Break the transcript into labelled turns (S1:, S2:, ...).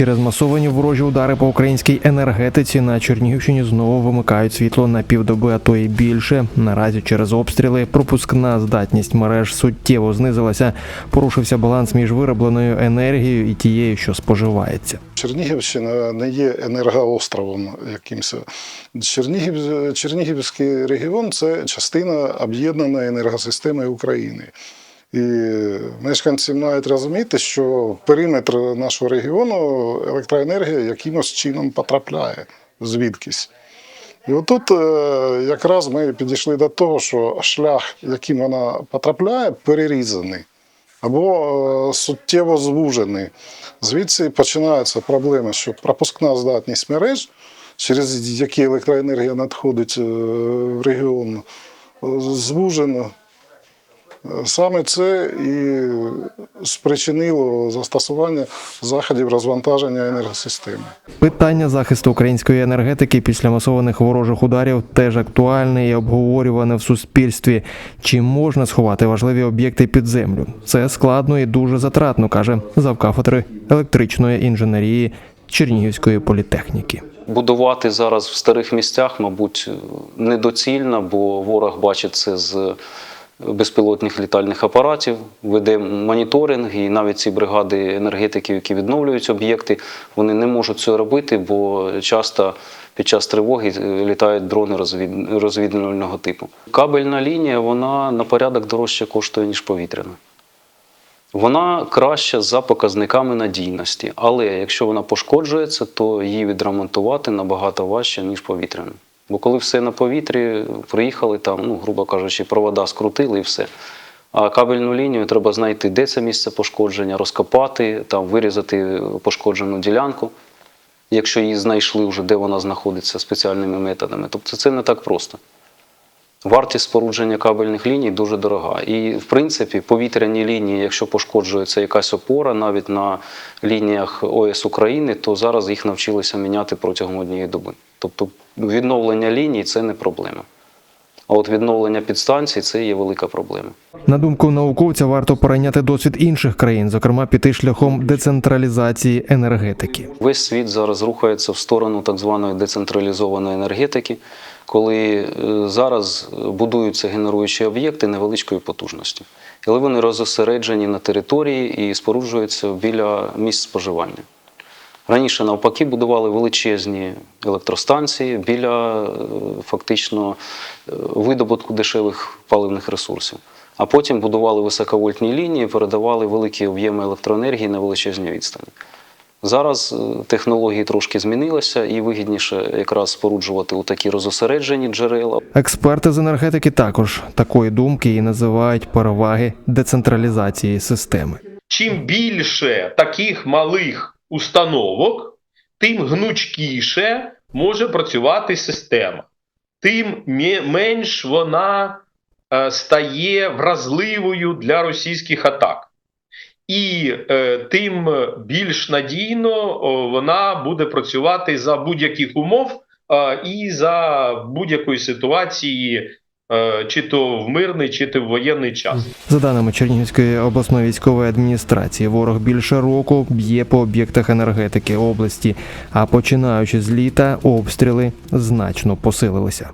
S1: Через масовані ворожі удари по українській енергетиці на Чернігівщині знову вимикають світло на півдоби, а то й більше. Наразі через обстріли пропускна здатність мереж суттєво знизилася. Порушився баланс між виробленою енергією і тією, що споживається.
S2: Чернігівщина не є енергоостровом якимось. Чернігів, Чернігівський регіон це частина об'єднаної енергосистеми України. І мешканці мають розуміти, що периметр нашого регіону електроенергія якимось чином потрапляє звідкись. І отут е, якраз ми підійшли до того, що шлях, яким вона потрапляє, перерізаний або е, суттєво звужений. Звідси починаються проблеми, що пропускна здатність мереж, через які електроенергія надходить е, в регіон, звужена. Саме це і спричинило застосування заходів розвантаження енергосистеми.
S1: Питання захисту української енергетики після масованих ворожих ударів теж актуальне і обговорюване в суспільстві. Чи можна сховати важливі об'єкти під землю? Це складно і дуже затратно, каже завкафедри електричної інженерії Чернігівської політехніки.
S3: Будувати зараз в старих місцях, мабуть, недоцільно, бо ворог бачить це з безпілотних літальних апаратів, веде моніторинг, і навіть ці бригади енергетиків, які відновлюють об'єкти, вони не можуть це робити, бо часто під час тривоги літають дрони розвідувального типу. Кабельна лінія вона на порядок дорожче коштує, ніж повітряна. Вона краща за показниками надійності, але якщо вона пошкоджується, то її відремонтувати набагато важче, ніж повітряну. Бо коли все на повітрі, приїхали там, ну, грубо кажучи, провода скрутили і все. А кабельну лінію треба знайти, де це місце пошкодження, розкопати, там, вирізати пошкоджену ділянку, якщо її знайшли вже, де вона знаходиться спеціальними методами. Тобто це не так просто. Вартість спорудження кабельних ліній дуже дорога. І, в принципі, повітряні лінії, якщо пошкоджується якась опора, навіть на лініях ОС України, то зараз їх навчилися міняти протягом однієї доби. Тобто відновлення ліній це не проблема. А от відновлення підстанцій це є велика проблема.
S1: На думку науковця, варто перейняти досвід інших країн, зокрема піти шляхом децентралізації енергетики.
S3: Весь світ зараз рухається в сторону так званої децентралізованої енергетики, коли е, зараз будуються генеруючі об'єкти невеличкої потужності. Але вони розосереджені на території і споруджуються біля місць споживання. Раніше, навпаки, будували величезні електростанції біля е, фактично е, видобутку дешевих паливних ресурсів. А потім будували високовольтні лінії, передавали великі об'єми електроенергії на величезні відстані. Зараз е, технології трошки змінилися і вигідніше якраз споруджувати у такі розосереджені джерела.
S1: Експерти з енергетики також такої думки і називають переваги децентралізації системи.
S4: чим більше таких малих установок, тим гнучкіше може працювати система, тим менш вона е, стає вразливою для російських атак. І е, тим більш надійно о, вона буде працювати за будь-яких умов е, і за будь-якої ситуації, чи то в мирний, чи то в воєнний час.
S1: За даними Чернігівської обласної військової адміністрації, ворог більше року б'є по об'єктах енергетики області, а починаючи з літа, обстріли значно посилилися.